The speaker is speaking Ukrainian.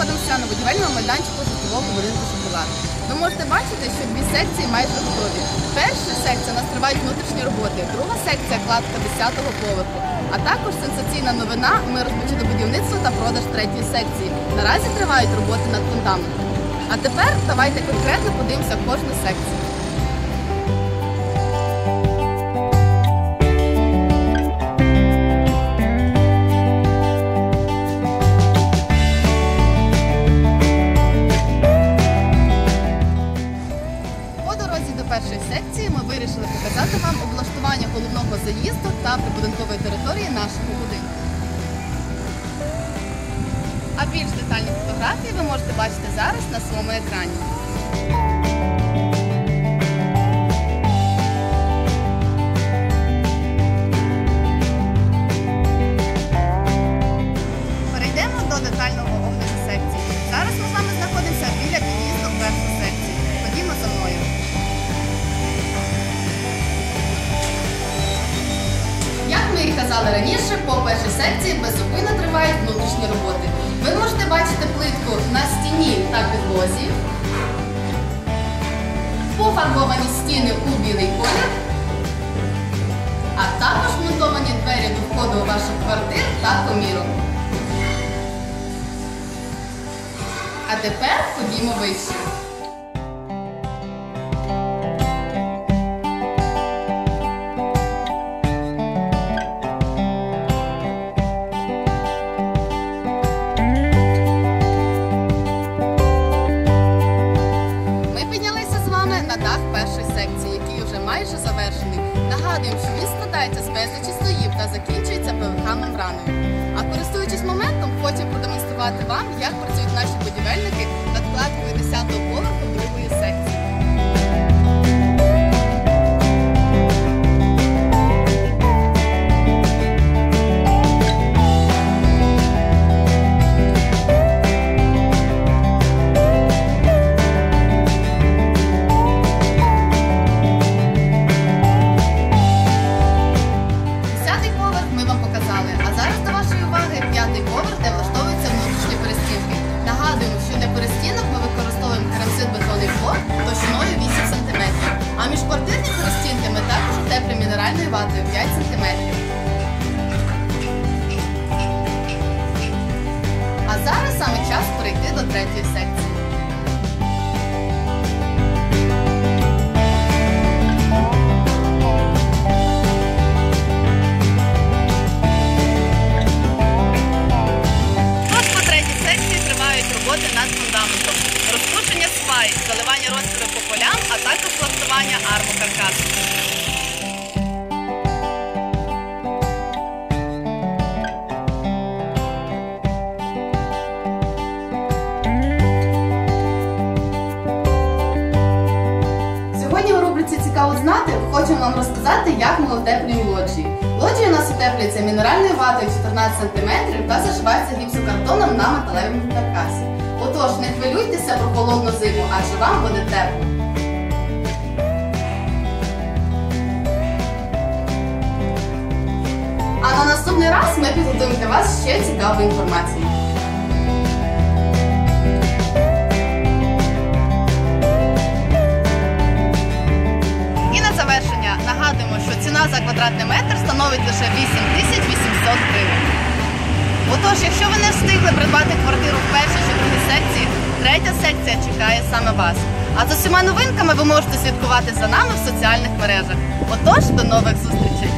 знаходимося на будівельному майданчику житлового будинку шоколад. Ви можете бачити, що дві секції майже готові. Перша секція у нас тривають внутрішні роботи, друга секція кладка 10-го поверху. А також сенсаційна новина. Ми розпочали будівництво та продаж третьої секції. Наразі тривають роботи над фундаментом. А тепер давайте конкретно подивимося кожну секцію. Заїзду та прибудинкової території нашого будинку. А більш детальні фотографії ви можете бачити зараз на своєму екрані. Раніше, по першій секції безупинно тривають внутрішні роботи. Ви можете бачити плитку на стіні та підлозі, пофарбовані стіни у білий колір, а також монтовані двері до входу ваших квартир та комірок. А тепер ходімо вище. Майже завершений. Нагадуємо, що він складається з безлічі слоїв та закінчується ПВХ мембраною. А користуючись моментом, хочу продемонструвати вам, як працюють наші будівельники також утеплюємо ватою 5 см. А зараз саме час перейти до третьої секції. Роботи над фундаментом, розкручення свай, заливання розтвору по полям, а також влаштування армокаркасу. Сьогодні Цікаво знати хочемо вам розказати, як ми утеплюємо лоджії. Лоджії у нас утеплюється мінеральною ватою 14 см та зашивається гіпсокартоном на металевому каркасі. Отож, не хвилюйтеся про холодну зиму, адже вам буде тепло. А на наступний раз ми підготуємо для вас ще цікаву інформацію. Ціна за квадратний метр становить лише 8800 гривень. Отож, якщо ви не встигли придбати квартиру в першій чи другій секції, третя секція чекає саме вас. А за усіма новинками ви можете слідкувати за нами в соціальних мережах. Отож, до нових зустрічей!